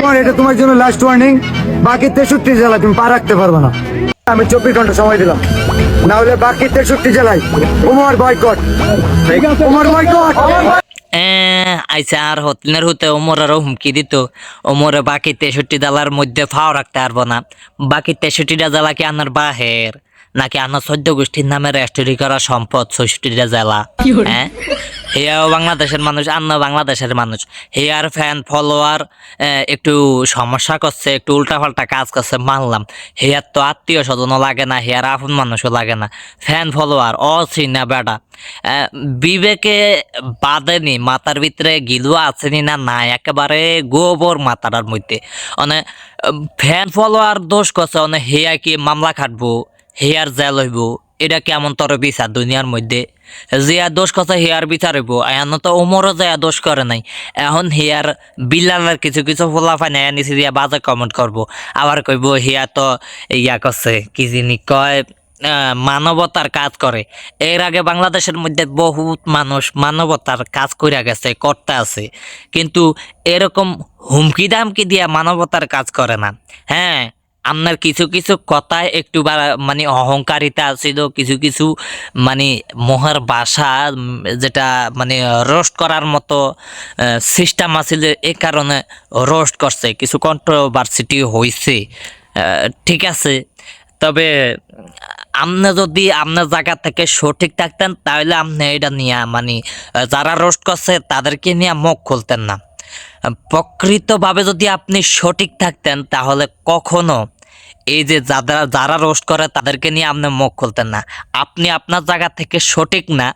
ওমর এটা তোমার জন্য লাস্ট ওয়ার্নিং বাকি তেষট্টি জেলা তুমি পা রাখতে পারবে না। আমি চব্বিশ ঘণ্টা সময় দিলাম। না হলে বাকি তেষট্টি জেলায় ওমর বয়কট ওমর বয়কট এ আইসা আর হতনের হতে ওমর আরও হুমকি দিত। ওমরে বাকি তেষট্টি জেলার মধ্যে ফাও রাখতে পারব না। বাকি তেষট্টিটা জেলা কি আনার বাহের? নাকি আনার চোদ্দ গোষ্ঠীর নামে রেস্টরি করা সম্পদ ছষট্টিটা জেলা? হ্যাঁ? হেয়াও বাংলাদেশের মানুষ, আন্ন বাংলাদেশের মানুষ। হেয়ার ফ্যান ফলোয়ার একটু সমস্যা করছে, একটু উল্টাপাল্টা কাজ করছে, মানলাম। হেয়ার তো আত্মীয় স্বজনও লাগে না হেয়ার আপন মানুষও লাগে না। ফ্যান ফলোয়ার অচিনা বেটা। বিবেকে বাঁধেনি, মাথার ভিতরে গিলু আছেনি না নাই একেবারে গোবর মাথাটার মধ্যে। মানে ফ্যান ফলোয়ার দোষ করছে মানে হেয়া কি মামলা খাটবো হেয়ার জেল হইব, এটা কেমন তর বিচার দুনিয়ার মধ্যে? জিয়া দোষ কথা হেয়ার বিচার হইব। এখন তো ওমরও যায় দোষ করে নাই। এখন হেয়ার বিলালের কিছু কিছু ফলাফাই নাই নিচে দিয়া বাজে কমেন্ট করব আবার কইব, হিয়া তো ইয়া করছে কি জিনি কয় মানবতার কাজ করে এর আগে বাংলাদেশের মধ্যে বহুত মানুষ মানবতার কাজ করে গেছে করতে আছে। কিন্তু এরকম হুমকি দামকি দিয়া মানবতার কাজ করে না। হ্যাঁ আপনার কিছু কিছু কথায় একটু বা- মানে অহংকারিতা ছিল, কিছু কিছু মানে মহার বাসা যেটা মানে রোস্ট করার মতো সিস্টেম আছিল এই কারণে রোস্ট করছে, কিছু কন্ট্রোভার্সিটি হয়েছে ঠিক আছে। তবে আপনি যদি আপনার জায়গা থেকে সঠিক থাকতেন, তাহলে আপনি এটা নিয়ে মানে যারা রোস্ট করছে, তাদেরকে নিয়ে মুখ খুলতেন না। প্রকৃতভাবে যদি আপনি সঠিক থাকতেন, তাহলে কখনো এই যে যারা যারা রোস্ট করে তাদেরকে নিয়ে আপনি মুখ খুলতেন না। আপনি আপনার জায়গা থেকে সঠিক না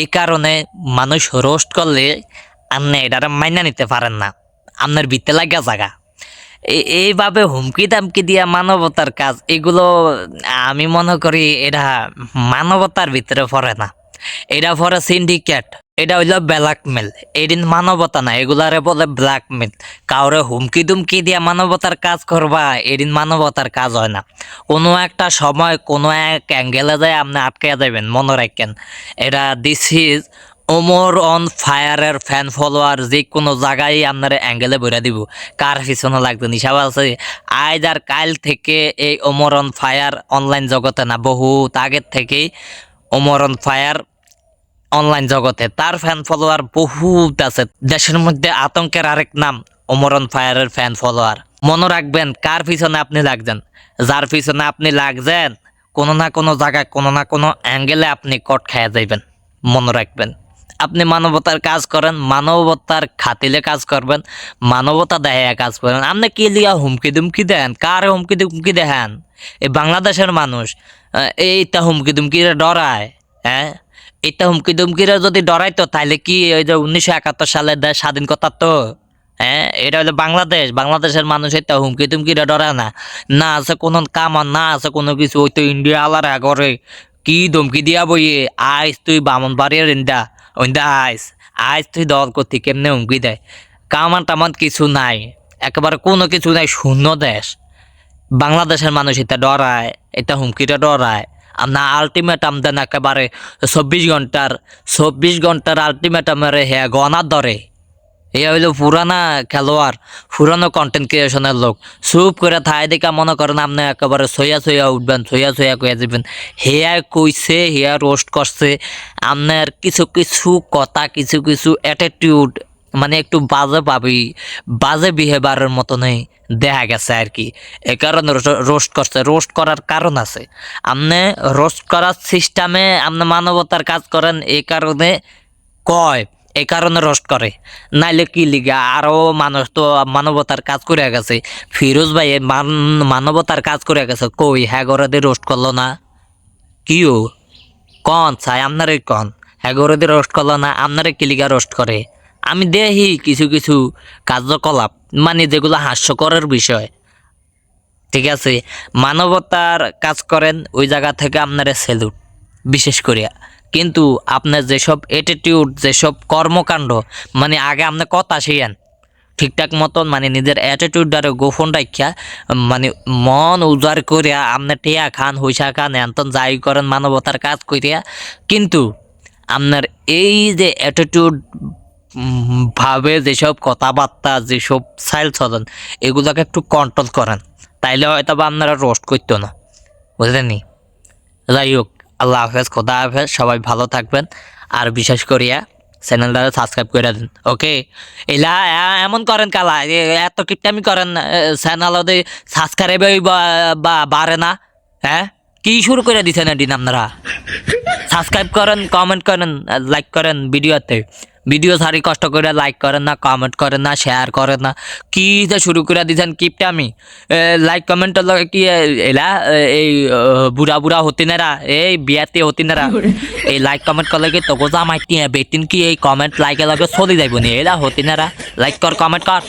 এই কারণে মানুষ রোস্ট করলে আপনি এটা মাইনা নিতে পারেন না। আপনার বিতে লাগা জায়গা এইভাবে হুমকি দামকি দিয়া মানবতার কাজ, এগুলো আমি মনে করি এটা মানবতার ভিতরে পড়ে না। এটা পড়ে সিন্ডিকেট। এটা হইল ব্ল্যাকমেল এদিন মানবতা না এগুলারে বলে ব্ল্যাকমেল কাউরে হুমকি দুমকি দিয়া মানবতার কাজ করবা, এদিন মানবতার কাজ হয় না। কোনো একটা সময় কোনো এক অ্যাঙ্গেলে যায়, আপনি আটকে যাবেন মনে রাখেন। এটা দিস ইজ ওমর অন ফায়ারের ফ্যান ফলোয়ার যে কোনো জায়গায় আপনার অ্যাঙ্গেলে বইরা দিব। কার পিছনে লাগবে? নিশাব আছে। আজ আর কাল থেকে এই ওমর অন ফায়ার অনলাইন জগতে না, বহুত আগের থেকেই ওমর অন ফায়ার অনলাইন জগতে। তার ফ্যান ফলোয়ার বহুত আছে। দেশের মধ্যে আতঙ্কের আরেক নাম ওমরন ফায়ারের ফ্যান ফলোয়ার মনে রাখবেন, কার পিছনে আপনি লাগছেন? যার পিছনে আপনি লাগছেন, কোনো না কোনো জায়গায়, কোনো না কোনো অ্যাঙ্গেলে আপনি কট খাইয়া যাইবেন। মনে রাখবেন। আপনি মানবতার কাজ করেন, মানবতার খাতিলে কাজ করবেন, মানবতা দেখায় কাজ করেন। আপনি কি লিয়া হুমকি দুমকি দেন? কার হুমকি দুমকি দেখান? এই বাংলাদেশের মানুষ এইটা হুমকি দুমকি ডরায় হ্যাঁ? এটা হুমকি দুমকিরা যদি ডরাইতো তাহলে কি ওই যে উনিশশো একাত্তর সালে দেশ স্বাধীন কথা তো? হ্যাঁ এটা হলো বাংলাদেশ। বাংলাদেশের মানুষ এটা হুমকি তুমকিরা ডরে না। না আছে কোনো কামান না আছে কোনো কিছু, ওই তো ইন্ডিয়া আলার আগরে কি ধমকি দিয়া বইয়ে আইস তুই বামন বাড়ির ইন্দা ওইন্দা আইস। আইস তুই দল করতি, কেমনে হুমকি দেয়? কামান টামান কিছু নাই। একেবারে কোনো কিছু নাই, শূন্য দেশ। বাংলাদেশের মানুষ এটা ডরায়, এটা হুমকিটা ডরায়। না আলটিমেটাম দেন একেবারে চব্বিশ ঘণ্টার চব্বিশ ঘণ্টার আলটিমেটামের হ্যাঁ গনার ধরে। এ হইল পুরানা খেলোয়াড়, পুরানো কন্টেন্ট ক্রিয়েশনের লোক। চুপ করে থাই দেখা মনে করেন আপনি একেবারে সইয়া সইয়া উঠবেন সইয়া সইয়া কইয়া যাবেন। হেয়া কইছে, হেয়া রোস্ট করছে, আপনার কিছু কিছু কথা, কিছু কিছু অ্যাটিটিউড মানে একটু বাজে পাবি বাজে বিহেভিয়ারের মতনই দেখা গেছে আর কি এ কারণে রোস্ট করছে। রোস্ট করার কারণ আছে। আপনি রোস্ট করার সিস্টেমে আপনি মানবতার কাজ করেন এই কারণে কয় এই কারণে রোস্ট করে। নাইলে কি লিগা? আরও মানুষ তো মানবতার কাজ করে গেছে। ফিরোজ ভাই মান- মানবতার কাজ করে গেছে। কই হ্যাঁ দিয়ে রোস্ট করল না? কিও? কন চাই আপনারে কন? হ্যাঁ দিয়ে রোস্ট করল না? আপনারে কিলিগা রোস্ট করে? আমি দেখি কিছু কিছু কার্যকলাপ মানে যেগুলো হাস্যকরের বিষয়। ঠিক আছে? মানবতার কাজ করেন, ওই জায়গা থেকে আপনারা সেলুট বিশেষ করিয়া। কিন্তু আপনার যেসব অ্যাটিটিউড যেসব কর্মকাণ্ড মানে আগে আপনি কথা শিখেন, ঠিকঠাক মতন মানে নিজের অ্যাটিটিউডটারে গোপন রাখিয়া মানে মন উজাড় করিয়া আপনি টিয়া খান, হুইসা খান, এন্তন যাই করেন, মানবতার কাজ করিয়া, কিন্তু আপনার এই যে অ্যাটিটিউড ভাবে যেসব কথাবার্তা, যেসব সাইল চলেন এগুলোকে একটু কন্ট্রোল করেন। তাইলে হয়তো বা আপনারা রোস্ট করতো না। বুঝলেনি যাই হোক, আল্লাহ হাফেজ, খোদা হাফেজ, সবাই ভালো থাকবেন। আর বিশেষ করিয়া চ্যানেলটা সাবস্ক্রাইব করে দিন ওকে এলা এমন করেন কালা এত কিপটামি করেন চ্যানেল সাবস্ক্রাইব বা বাড়ে না হ্যাঁ? কি শুরু করে দিচ্ছেন এদিন আপনারা? সাবস্ক্রাইব করেন কমেন্ট করেন লাইক করেন ভিডিওতে। ভিডিও সারি কষ্ট করে লাইক করেন না কমেন্ট করেন না শেয়ার করেন না। কি যে শুরু করে দিয়েছেন কিপটা আমি? লাইক কমেন্ট কি এলা এই বুড়া বুড়া বুড়া হতিনেরা এই বিয়াতে হতিনেরা এই লাইক কমেন্ট করলে কি তোকে যা মাইতি বেটিন কি এই কমেন্ট লাইকে লগে চলি যাইব নি? এলা হতিনেরা লাইক কর কমেন্ট কর।